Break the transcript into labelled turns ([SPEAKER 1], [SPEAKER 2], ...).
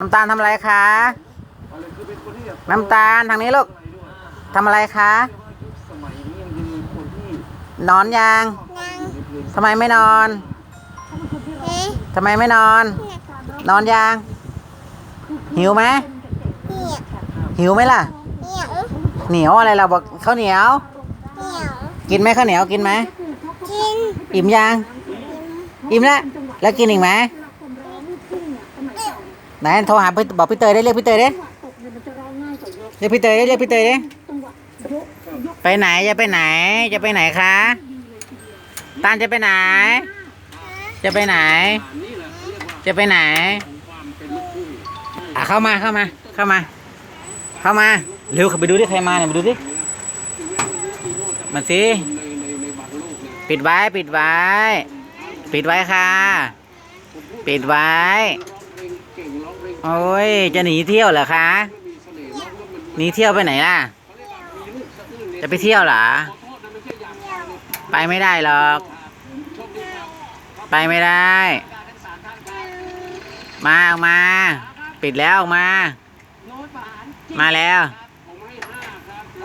[SPEAKER 1] น้ำตาลทำอะไรคะ น้ำตาลทางนี้ลูกทำอะไรคะ นอนยังทำไมไม่นอน ทำไมไม่นอน นอนยัง หิวไหม หิวไหมล่ะ เหนียวอะไรเราบอกข้าวเหนียว กินไหมข้าวเหนียวกินไหมอิ่มยัง อิ่มแล้ว แล้วกินอีกไหม ไหนโทรหาพี่บอกพี่เตยได้เรียกพี่เตยได้เรียกพี่เตยได้เรียกพี่เตยได้ไปไหนจะไปไหน จะไปไหนคะตานจะไปไหน จะไปไหน จะไปไหนอะเข้ามาเข้ามา เข้ามา เข้ามาเร็วข้าไปดูดิใครมาเนี่ยมาดูดิมาสิปิดไว้ปิดไว้ ปิดไว้ค่ะ ปิดไว้ โอ้ย จะหนีเที่ยวเหรอคะ หนีเที่ยวไปไหนล่ะ จะไปเที่ยวเหรอ ไปไม่ได้หรอก ไปไม่ได้ มาออกมา ปิดแล้วออกมา มาแล้ว